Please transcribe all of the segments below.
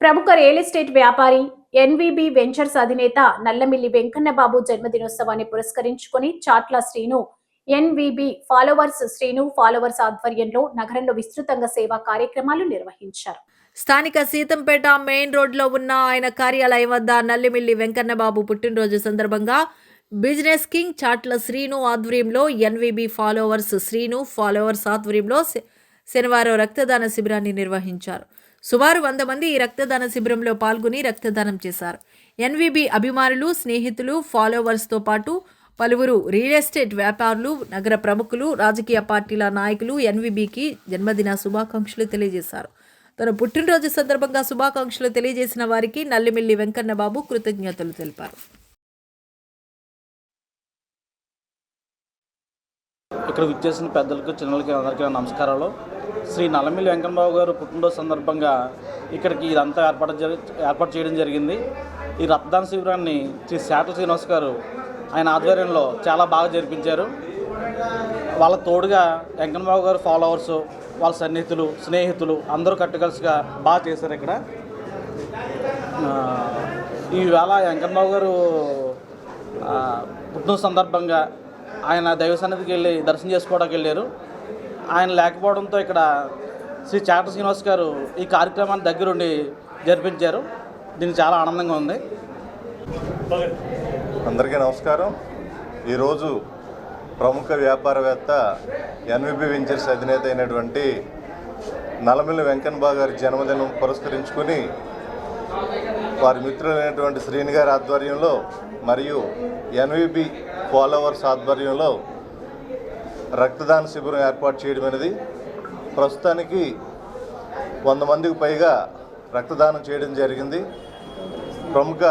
ప్రముఖ real estate వ్యాపారి ఎన్వీబీ ventures అధినేత నల్లమిల్లి వెంకన్నబాబు జన్మదినోత్సవాన్ని పురస్కరించుకొని Chatla Srinu NVB followers Srinu followers ఆధ్వర్యంలో నగరంలో విస్తృతంగా సేవా కార్యక్రమాలు నిర్వహించారు. స్థానిక సీతంపేట మెయిన్ రోడ్లో ఉన్న ఆయన కార్యాలయం వద్ద నల్లిమిల్లి వెంకన్నబాబు పుట్టినరోజు సందర్భంగా బిజినెస్ కింగ్ చాట్ల శ్రీను ఆధ్వర్యంలో ఎన్వీబీ ఫాలోవర్స్ శ్రీను ఫాలోవర్స్ ఆధ్వర్యంలో శనివారం రక్తదాన శిబిరాన్ని నిర్వహించారు. సుమారు వంద మంది ఈ రక్తదాన శిబిరంలో పాల్గొని రక్తదానం చేశారు. ఎన్వీబీ అభిమానులు స్నేహితులు ఫాలోవర్స్తో పాటు పలువురు రియల్ ఎస్టేట్ వ్యాపారులు నగర ప్రముఖులు రాజకీయ పార్టీల నాయకులు ఎన్వీబీకి జన్మదిన శుభాకాంక్షలు తెలియజేశారు. తన పుట్టినరోజు సందర్భంగా శుభాకాంక్షలు తెలియజేసిన వారికి నల్లిమిల్లి వెంకన్నబాబు కృతజ్ఞతలు తెలిపారు. ఇక్కడ విచ్చేసిన పెద్దలకు చిన్నలకి అందరికీ నమస్కారాలు. శ్రీ నల్లమిల్లి వెంకటబాబు గారు పుట్టినరోజు సందర్భంగా ఇక్కడికి ఇదంతా ఏర్పాటు ఏర్పాటు చేయడం జరిగింది. ఈ రక్తదాన శిబిరాన్ని శ్రీ శాటల శ్రీనివాస్ గారు ఆయన ఆధ్వర్యంలో చాలా బాగా జరిపించారు. వాళ్ళ తోడుగా వెంకటబాబు గారు ఫాలోవర్స్ వాళ్ళ సన్నిహితులు స్నేహితులు అందరూ కట్టుకలిసిగా బాగా చేశారు ఇక్కడ. ఈవేళ వెంకటబాబు గారు పుట్టిన సందర్భంగా ఆయన దైవ సన్నిధికి వెళ్ళి దర్శనం చేసుకోవడానికి వెళ్ళారు. ఆయన లేకపోవడంతో ఇక్కడ శ్రీ చాట శ్రీనివాస్ గారు ఈ కార్యక్రమాన్ని దగ్గరుండి జరిపించారు. దీనికి చాలా ఆనందంగా ఉంది. అందరికీ నమస్కారం. ఈరోజు ప్రముఖ వ్యాపారవేత్త ఎన్విబి వెంచర్స్ అధినేత అయినటువంటి నలమిల్లి వెంకన్నబా గారి జన్మదినం పురస్కరించుకుని వారి మిత్రులైనటువంటి శ్రీని గారి ఆధ్వర్యంలో మరియు ఎన్విబి ఫాలోవర్స్ ఆధ్వర్యంలో రక్తదాన శిబిరం ఏర్పాటు చేయడం అనేది ప్రస్తుతానికి వంద మందికి పైగా రక్తదానం చేయడం జరిగింది. ప్రముఖ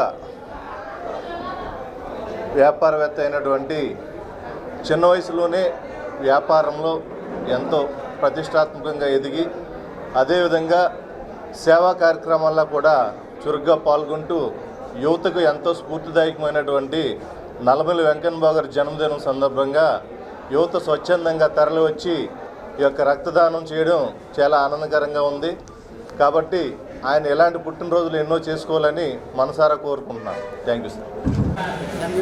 వ్యాపారవేత్త అయినటువంటి చిన్న వయసులోనే వ్యాపారంలో ఎంతో ప్రతిష్టాత్మకంగా ఎదిగి అదేవిధంగా సేవా కార్యక్రమాల్లో కూడా చురుగ్గా పాల్గొంటూ యువతకు ఎంతో స్ఫూర్తిదాయకమైనటువంటి నలమల్లి వెంకన్నబాబు గారి జన్మదినం సందర్భంగా యువత స్వచ్ఛందంగా తరలి వచ్చి ఈ యొక్క రక్తదానం చేయడం చాలా ఆనందకరంగా ఉంది. కాబట్టి ఆయన ఎలాంటి పుట్టినరోజులు ఎన్నో చేసుకోవాలని మనసారా కోరుకుంటున్నాను థ్యాంక్ యూ సార్. ఎంబీ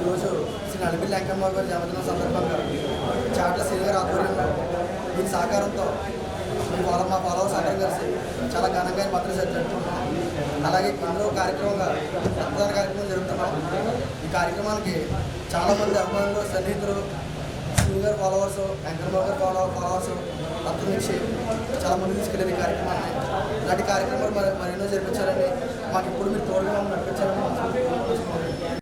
ఈరోజు శ్రీ గారి సందర్భంగా చాట్ల ఆధ్వర్యంలో దీని సహకారంతో మీ మా ఫాలోవర్స్ అందరం కలిసి చాలా ఘనంగా ఈ భద్రత అలాగే ఇందులో కార్యక్రమంగా కార్యక్రమం ఈ కార్యక్రమానికి చాలామంది అభిమానులు సన్నిహితులు సింగర్ ఫాలోవర్స్ వెంకటబాబు గారి ఫాలో ఫాలోవర్స్ రక్తం నుంచి చాలా మంది తీసుకెళ్ళారు ఈ కార్యక్రమాన్ని. ఇలాంటి కార్యక్రమాలు మరి మరెన్నో జరిపించాలని మాకు ఇప్పుడు మీరు తోడుగా మమ్మల్ని నడిపించాలని